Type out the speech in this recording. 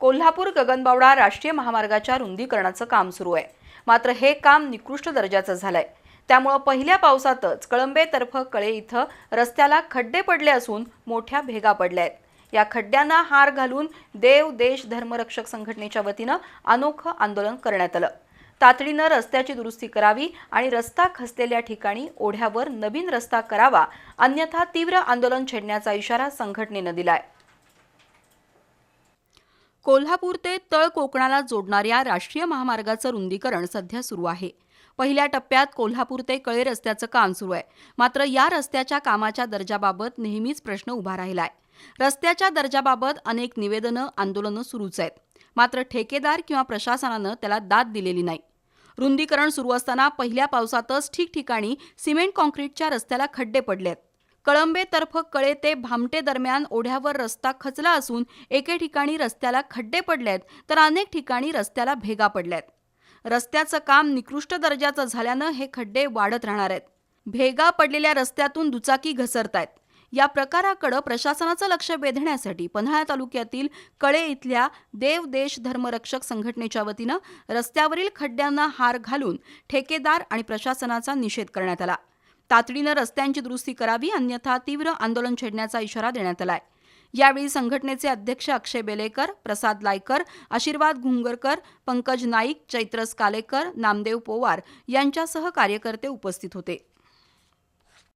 कोल्हापूर गगनबावडा राष्ट्रीय महामार्गाच्या रुंदीकरणाचं काम सुरू आहे. मात्र हे काम निकृष्ट दर्जाचं झालंय. त्यामुळं पहिल्या पावसातच कळंबेतर्फ कळे इथं रस्त्याला खड्डे पडले असून मोठ्या भेगा पडल्या आहेत या खड्ड्यांना हार घालून देव देश धर्मरक्षक संघटनेच्या वतीनं अनोखं आंदोलन करण्यात आलं. तातडीनं रस्त्याची दुरुस्ती करावी आणि रस्ता खचलेल्या ठिकाणी ओढ्यावर नवीन रस्ता करावा अन्यथा तीव्र आंदोलन छेडण्याचा इशारा संघटनेनं दिलाय. कोल्हापूर ते तळ कोकणाला जोडणाऱ्या राष्ट्रीय महामार्गाचं रुंदीकरण सध्या सुरू आहे. पहिल्या टप्प्यात कोल्हापूर ते कळे रस्त्याचं काम सुरू आहे. मात्र या रस्त्याच्या कामाच्या दर्जाबाबत नेहमीच प्रश्न उभा राहिलाय. रस्त्याच्या दर्जाबाबत अनेक निवेदनं आंदोलनं सुरूच आहेत. मात्र ठेकेदार किंवा प्रशासनानं त्याला दाद दिलेली नाही. रुंदीकरण सुरू असताना पहिल्या पावसातच ठिकठिकाणी सिमेंट कॉन्क्रीटच्या रस्त्याला खड्डे पडलेत. कळंबेतर्फ कळे ते भामटे दरम्यान ओढ्यावर रस्ता खचला असून एके ठिकाणी रस्त्याला खड्डे पडलेत तर अनेक ठिकाणी रस्त्याला भेगा पडल्यात. रस्त्याचं काम निकृष्ट दर्जाचं झाल्यानं हे खड्डे वाढत राहणार आहेत. भेगा पडलेल्या रस्त्यातून दुचाकी घसरतायत. या प्रकाराकडे प्रशासनाचं लक्ष वेधण्यासाठी पन्हाळा तालुक्यातील कळे इथल्या देव देश धर्मरक्षक संघटनेच्या वतीनं रस्त्यावरील खड्ड्यांना हार घालून ठेकेदार आणि प्रशासनाचा निषेध करण्यात आला. तातडीनं रस्त्यांची दुरुस्ती करावी अन्यथा तीव्र आंदोलन छेडण्याचा इशारा देण्यात आलाय. यावेळी संघटनेचे अध्यक्ष अक्षय बेलेकर प्रसाद लायकर आशीर्वाद घुंगरकर पंकज नाईक चैत्रस कालेकर नामदेव पोवार यांच्यासह कार्यकर्ते उपस्थित होते.